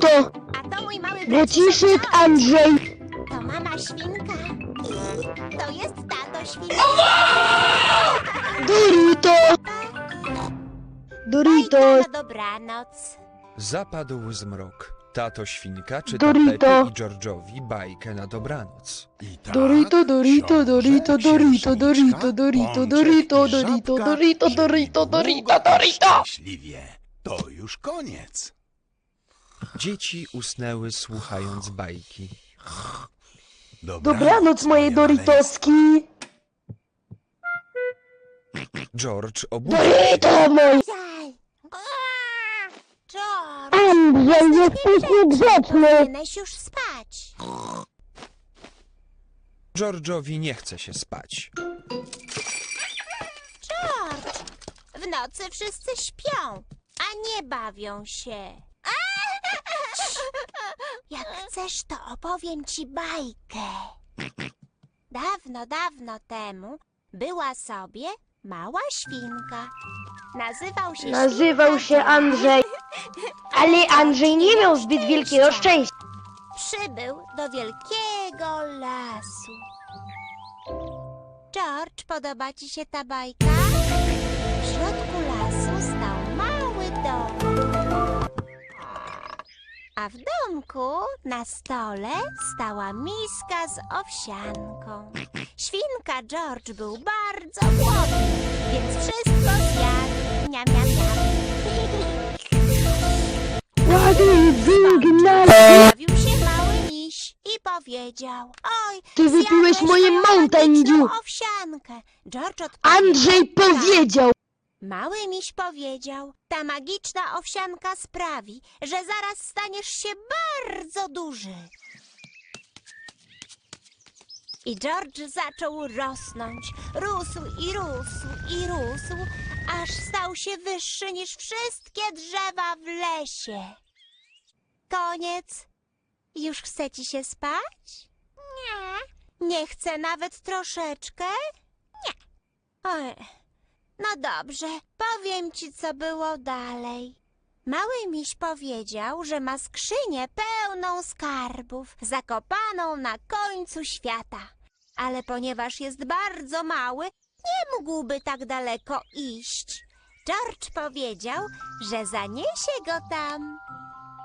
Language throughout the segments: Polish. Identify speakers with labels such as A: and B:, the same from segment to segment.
A: Dorito!
B: A to mój mały
A: Braciszek
B: George.
A: Andrzej!
B: To mama świnka. I to jest tato świnka.
A: Dorito! Doritos!
B: na dobranoc.
C: Zapadł zmrok. Tato świnka czyta
A: Dorito.
C: Pepie i George'owi bajkę na dobranoc.
D: I tak
A: Dorito, Dorito,
D: książę,
A: Dorito, Dorito,
D: księżniczka,
A: Dorito, Dorito,
D: pączek
A: Dorito,
D: i
A: Dorito,
D: żabka
A: Dorito,
D: żyli
A: Dorito,
D: długo
A: Dorito,
D: i
A: Dorito!
D: Szczęśliwie. To już koniec.
C: Dzieci usnęły słuchając bajki.
A: Dobranoc moje Doritoski!
C: George obudził się.
A: Dorito mój!
B: George.
A: Andrzej, jesteś niegrzeczny!
B: Powinieneś już spać.
C: George'owi nie chce się spać.
B: George. W nocy wszyscy śpią, a nie bawią się. Jak chcesz, to opowiem ci bajkę. Dawno, dawno temu była sobie mała świnka. Nazywał się
A: Nazywał się. Andrzej, ale Andrzej nie miał zbyt wielkiego szczęścia.
B: Przybył do wielkiego lasu. George, podoba ci się ta bajka? W środku lasu stał mały dom. A w domku na stole stała miska z owsianką. Świnka George był bardzo głodny, więc wszystko zjadł. Miam, miam, miam.
A: Ładny wygnał!
B: Pojawił się mały miś i powiedział: Oj,
A: Ty wypiłeś
B: zjadłeś
A: moje
B: moją
A: Mountain Dew.
B: owsiankę. George odpowiedział:
A: Andrzej
B: "Tak."
A: powiedział!
B: Mały miś powiedział: Ta magiczna owsianka sprawi, że zaraz staniesz się bardzo duży. I George zaczął rosnąć. Rósł i rósł i rósł, aż stał się wyższy niż wszystkie drzewa w lesie. Koniec. Już chce ci się spać? Nie. Nie chce nawet troszeczkę? Nie. Oj. No dobrze, powiem ci, co było dalej. Mały miś powiedział, że ma skrzynię pełną skarbów, zakopaną na końcu świata. Ale ponieważ jest bardzo mały, nie mógłby tak daleko iść. George powiedział, że zaniesie go tam.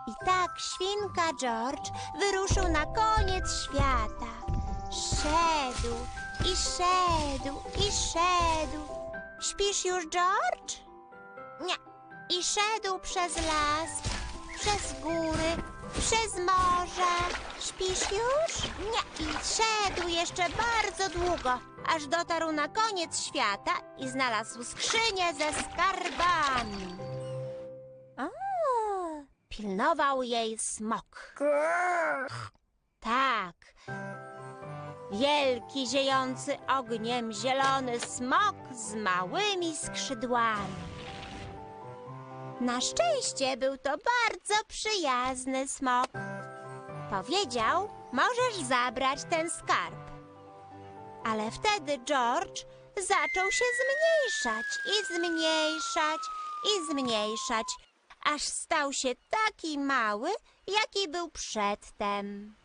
B: I tak świnka George wyruszył na koniec świata. Szedł i szedł i szedł. Śpisz już, George? Nie. I szedł przez las, przez góry, przez morze. Śpisz już? Nie. I szedł jeszcze bardzo długo, aż dotarł na koniec świata i znalazł skrzynię ze skarbami. Pilnował jej smok. Tak. Wielki, ziejący ogniem zielony smok z małymi skrzydłami. Na szczęście był to bardzo przyjazny smok. Powiedział, możesz zabrać ten skarb. Ale wtedy George zaczął się zmniejszać i zmniejszać i zmniejszać, aż stał się taki mały, jaki był przedtem.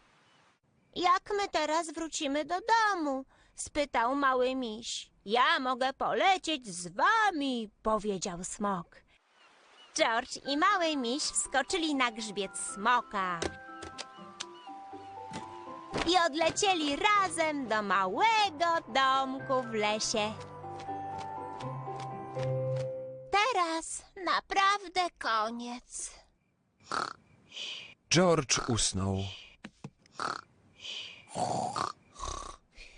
B: Jak my teraz wrócimy do domu? spytał mały miś. Ja mogę polecieć z wami, powiedział smok. George i mały miś wskoczyli na grzbiet smoka. I odlecieli razem do małego domku w lesie. Teraz naprawdę koniec.
C: George usnął.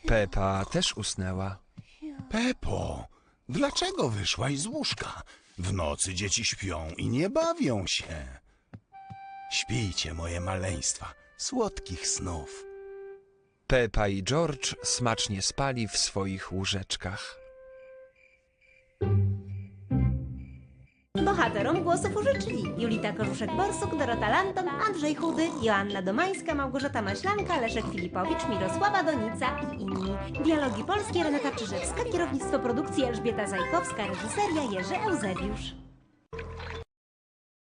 C: Pepa też usnęła.
D: Pepo, dlaczego wyszłaś z łóżka? W nocy dzieci śpią i nie bawią się. Śpijcie, moje maleństwa, słodkich snów.
C: Pepa i George smacznie spali w swoich łóżeczkach.
E: Bohaterom głosów użyczyli Julita Korzuszek-Borsuk, Dorota Lanton, Andrzej Chudy, Joanna Domańska, Małgorzata Maślanka, Leszek Filipowicz, Mirosława Donica i inni. Dialogi polskie Renata Czyżewska, kierownictwo produkcji Elżbieta Zajkowska, reżyseria Jerzy Eusebiusz.